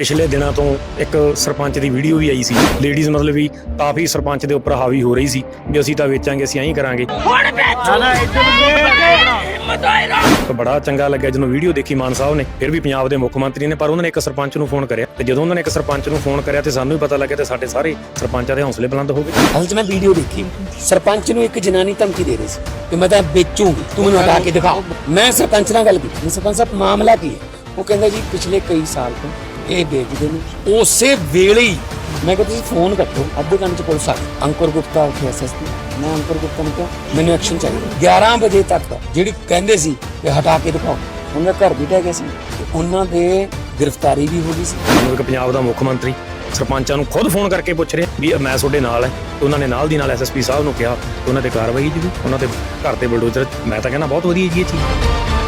ਪਿਛਲੇ ਦਿਨਾਂ ਤੋਂ ਇੱਕ ਸਰਪੰਚ ਦੀ ਵੀਡੀਓ ਵੀ ਆਈ ਸੀ। ਲੇਡੀਜ਼ ਮਤਲਬ ਵੀ ਕਾਫੀ ਸਰਪੰਚ ਦੇ ਉੱਪਰ ਹਾਵੀ ਹੋ ਰਹੀ ਸੀ ਵੀ ਅਸੀਂ ਤਾਂ ਵੇਚਾਂਗੇ ਅਸੀਂ ਐਂ ਕਰਾਂਗੇ। ਤਾਂ ਬੜਾ ਚੰਗਾ ਲੱਗਿਆ ਜਦੋਂ ਵੀਡੀਓ ਦੇਖੀ ਮਾਨ ਸਾਹਿਬ ਨੇ। ਫਿਰ ਵੀ ਪੰਜਾਬ ਦੇ ਮੁੱਖ ਮੰਤਰੀ ਨੇ ਪਰ ਉਹਨਾਂ ਨੇ ਇੱਕ ਸਰਪੰਚ ਨੂੰ ਫੋਨ ਕਰਿਆ। ਤੇ ਜਦੋਂ ਉਹਨਾਂ ਨੇ ਇੱਕ ਸਰਪੰਚ ਨੂੰ ਫੋਨ ਕਰਿਆ ਤੇ ਸਾਨੂੰ ਵੀ ਪਤਾ ਲੱਗਿਆ ਤੇ ਸਾਡੇ ਸਾਰੇ ਸਰਪੰਚਾਂ ਦੇ ਹੌਸਲੇ ਬੁਲੰਦ ਹੋ ਗਏ। ਅਸਲ 'ਚ ਮੈਂ ਵੀਡੀਓ ਦੇਖੀ। ਸਰਪੰਚ ਨੂੰ ਇੱਕ ਜਨਾਨੀ ਧਮਕੀ ਦੇ ਰਹੀ ਸੀ ਕਿ ਮੈਂ ਤਾਂ ਵੇਚੂੰਗੀ ਤੂੰ ਮੈਨੂੰ ਹਟਾ ਕੇ ਦਿਖਾ। ਮੈਂ ਸਰਪੰਚ ਨਾਲ ਗੱਲ ਕੀਤੀ। ਸਰਪੰਚ ਸਾਹਿਬ ਮਾਮਲਾ ਕੀ ਹੈ? ਉਹ ਕਹਿੰਦਾ ਜੀ ਪਿਛਲੇ ਕਈ ਸਾਲ ਤੋਂ ਇਹ ਵੇਚਦੇ ਨੇ। ਉਸੇ ਵੇਲੇ ਹੀ ਮੈਂ ਕਿਹਾ, ਤੁਸੀਂ ਫੋਨ ਕੱਟੋ। ਅੱਧੇ ਘੰਟੇ ਚ ਪੁਲਿਸ ਆ ਗਈ। ਅੰਕੁਰ ਗੁਪਤਾ ਉੱਥੇ ਐਸਐਸਪੀ ਮੈਂ ਅੰਕੁਰ ਗੁਪਤਾ ਨੂੰ ਕਿਹਾ, ਮੈਨੂੰ ਐਕਸ਼ਨ ਚਾਹੀਦਾ 11 ਵਜੇ ਤੱਕ ਜਿਹੜੀ ਕਹਿੰਦੇ ਸੀ ਕਿ ਹਟਾ ਕੇ ਦਿਖਾਓ ਉਹਨਾਂ ਘਰ ਵੀ ਟਹਿ ਗਿਆ ਸੀ। ਤੇ ਉਹਨਾਂ ਦੇ ਗ੍ਰਿਫਤਾਰੀ ਵੀ ਹੋ ਗਈ ਸੀ। ਮਤਲਬ ਕਿ ਪੰਜਾਬ ਦਾ ਮੁੱਖ ਮੰਤਰੀ ਸਰਪੰਚਾਂ ਨੂੰ ਖੁਦ ਫੋਨ ਕਰਕੇ ਪੁੱਛ ਰਿਹਾ ਵੀ ਮੈਂ ਤੁਹਾਡੇ ਨਾਲ ਹੈ। ਉਹਨਾਂ ਨੇ ਨਾਲ ਦੀ ਨਾਲ ਐਸਐਸਪੀ ਸਾਹਿਬ ਨੂੰ ਕਿਹਾ, ਉਹਨਾਂ ਤੇ ਕਾਰਵਾਈ ਜੀ ਉਹਨਾਂ ਦੇ ਘਰ ਤੇ ਬਲਡੋਜ਼ਰ ਮੈਂ ਤਾਂ ਕਹਿੰਦਾ ਬਹੁਤ ਵਧੀਆ ਜੀ ਇਹ ਚੀਜ਼।